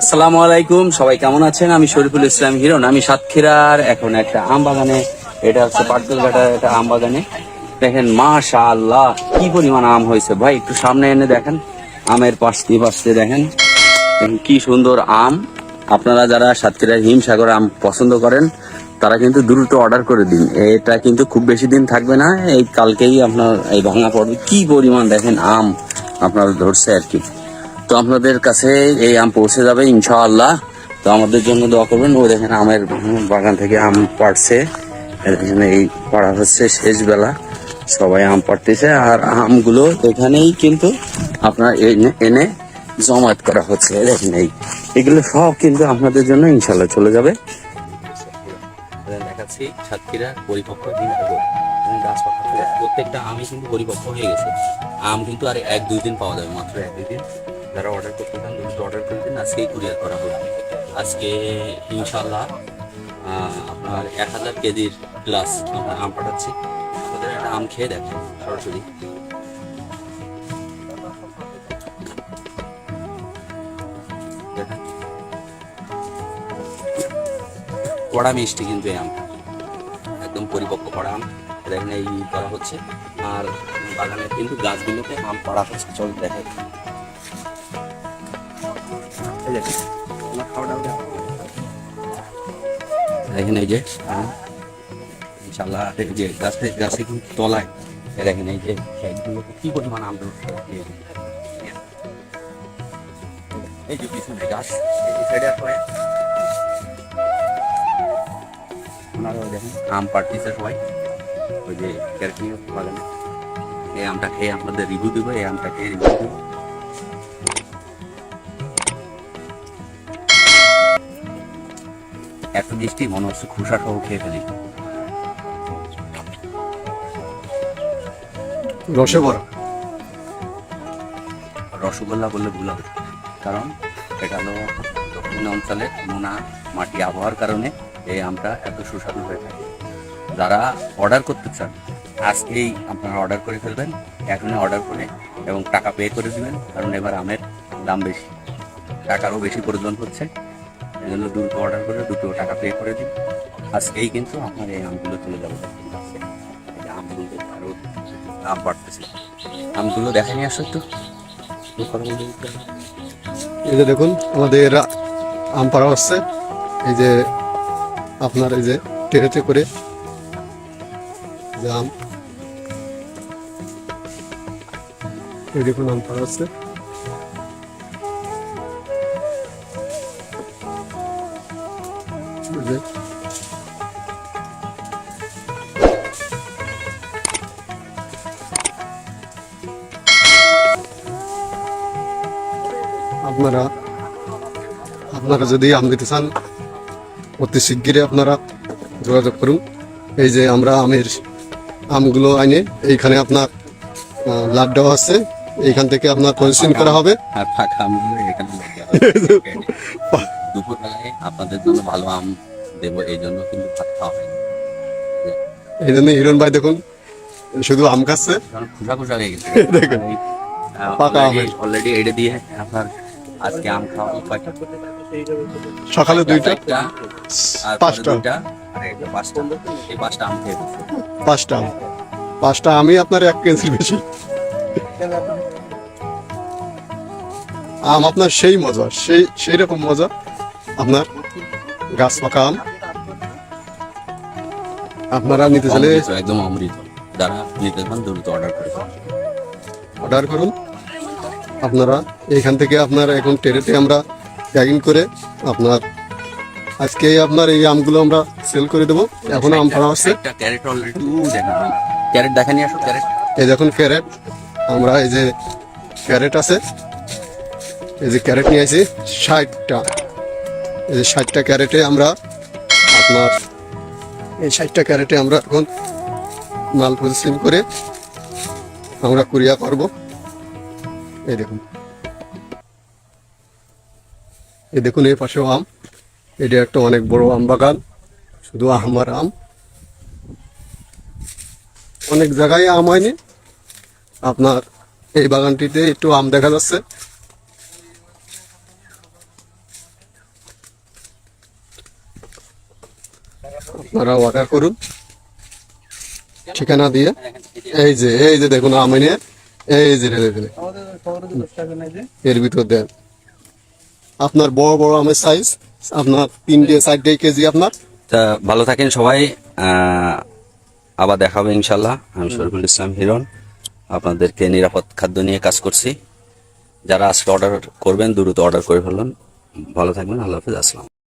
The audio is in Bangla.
আসসালামু আলাইকুম, সবাই কেমন আছেন? আমি শরীফুল ইসলাম হিরণ, আমি সাতক্ষীরার এখন একটা আম বাগানে এটা হচ্ছে পাটকলঘাটার একটা আম বাগানে দেখেন মাশা আল্লাহ কি পরিমাণ আম হয়েছে ভাই, একটু সামনে এনে দেখেন, আমের পাশ দিয়ে পাশ দেখেন, কি সুন্দর আম। আপনারা যারা সাতক্ষীরার হিমসাগর আম পছন্দ করেন, তারা কিন্তু দ্রুত অর্ডার করে দিন। এটা কিন্তু খুব বেশি দিন থাকবে না, এই কালকেই আপনার এই ভাঙা পড়বে। কি পরিমাণ দেখেন আম আপনার ধরছে আর কি। তো আপনাদের কাছে এই আম পৌঁছে যাবে, ইনশাআল্লাহ। তো আমাদের জন্য দোয়া করবেন। ও দেখেন আমের বাগান থেকে আম পাড়ছে। এখানে এই পাড়া হচ্ছে শেষ বেলা সবাই আম পাড়তেছে। আর আমগুলো এখানেই কিন্তু আপনার এনে- জমায়েত করা হচ্ছে। দেখেন এই, এগুলো সব কিন্তু আপনাদের জন্য ইনশাল্লাহ চলে যাবে। দেখাচ্ছি প্রত্যেকটা আমই কিন্তু পরিপক্ক হয়ে গেছে। আম কিন্তু আর এক দুই দিন পাওয়া যাবে, মাত্র এক দুই দিন। যারা অর্ডার করতে চান দ্রুত অর্ডার করে দিন আজকেই কুরিয়ার করা হবে। আজকে ইনশাল্লাহ আপনার এক হাজার কেজির গ্লাস আমরা আম পাঠাচ্ছি। আপনাদের একটা আম খেয়ে দেখেন, সরাসরি। কড়া মিষ্টি কিন্তু এই আমটা। একদম পরিপক্ক করা আম। দেখেন এই করা হচ্ছে। আর বাগানে কিন্তু গাছগুলোতে আম পাড়া হচ্ছে। চল দেখে দেখেন, এই যে ইনশাল্লাহ এই যে গাছে কিন্তু তলায়। দেখেন এই যে কি পরিমাণ আম এই যে। পিছনে গাছ এই সাইডে আম সবাই। ওই যে আমটা খেয়ে আপনাদের রিভিউ দেবো এই আমটা খেয়ে রিভিউ দেবো। এত মিষ্টি মনে হচ্ছে খুশা সহ খেয়ে ফেলি। রসে ভরা রসগোল্লা বললে ভুল হবে কারণ এটা হলো দক্ষিণ অঞ্চলের নোনা মাটি আবহাওয়ার কারণে এই আমটা এত সুস্বাদু হয়ে থাকে। যারা অর্ডার করতে চান আজকেই আপনারা অর্ডার করে ফেলবেন এখনই অর্ডার করে এবং টাকা পে করে দিবেন কারণ এবার আমের দাম বেশি টাকারও বেশি প্রয়োজন হচ্ছে। জন্য দ্রুত অর্ডার করে, দুটো টাকা পে করে দিন আজকেই কিন্তু আপনার এই আমগুলো চলে যাবে। আমগুলো আরও দাম বাড়তেছে। আমগুলো দেখে নিয়ে আসো একটু একটু কথা বলতে দিতে হবে। এই যে দেখুন, আমাদের আম পাড়া হচ্ছে এই যে আপনার এই যে টেরেতে করে যে আম। এই দেখুন, আম পাড়া হচ্ছে যে আপনারা আপনারা যদি আম দিতে চান অতি শিগগিরই আপনারা যোগাযোগ করুন। এই যে আমরা আমের আমগুলো আইনে এইখানে আপনার দেওয়া আছে। এইখান থেকে আপনার প্রসেসিং করা হবে। আর ফাঁকা আমগুলো এখানে দুপুরবেলায় আপনাদের জন্য ভালো আম দেবো এই জন্য কিন্তু ভাত খাওয়া হয় এই জন্য হিরণ ভাই দেখুন শুধু আম খাচ্ছে খুশা খুশা হয়ে গেছে দেখুন। পাকা আমের। অলরেডি এটা দিয়ে আপনার আজকে আম খাওয়া সকালে দুইটা পাঁচটা। পাঁচটা আম খেয়ে। পাঁচটা আম পাঁচটা আমি আপনার এক কেজির বেশি আম আপনার সেই মজা সেই সেই রকম মজা আপনার গাছ পাকা আম আপনারা নিতে চাইলে একদম অমৃত। যারা নিতে চান দ্রুত অর্ডার করে অর্ডার করুন। আপনারা এইখান থেকে আপনার এখন টেরেতে আমরা প্যাকিং করে আপনার আজকে আপনার এই আমগুলো আমরা সেল করে দেবো। এখন আম হচ্ছে একটা ক্যারেট অলরেডি ক্যারেট দেখা নিয়ে আসো ক্যারেট এই দেখুন ক্যারেট আমরা এই যে ক্যারেট আছে এই যে ক্যারেট নিয়ে আসি ষাটটা। এই যে ষাটটা ক্যারেটে আমরা আপনার এই ষাটটা ক্যারেটে আমরা এখন মাল প্রসেসিং করে আমরা কুরিয়া করব। এই দেখুন। এই দেখুন, এই পাশেও আম। এটা একটা অনেক বড় আম বাগান, শুধু আম আর আম। অনেক জায়গায় আম হয়নি। আপনার এই বাগানটিতে একটু আম দেখা যাচ্ছে। আপনারা অর্ডার করুন। ঠিকানা দিয়ে। এই যে এই যে দেখুন আমিনে। এই যে এর ভিতর দেন। আপনার বড় বড় আমের সাইজ আপনার তিনটে চারটে কেজি আপনার? তা ভালো থাকেন সবাই। আবার দেখাবে ইনশাল্লাহ। আমি শরীফুল ইসলাম হিরণ। আপনাদেরকে নিরাপদ খাদ্য নিয়ে কাজ করছি। যারা আজকে অর্ডার করবেন, দ্রুত অর্ডার করে ফেলুন। ভালো থাকবেন। আল্লাহ হাফিজ। আসসালাম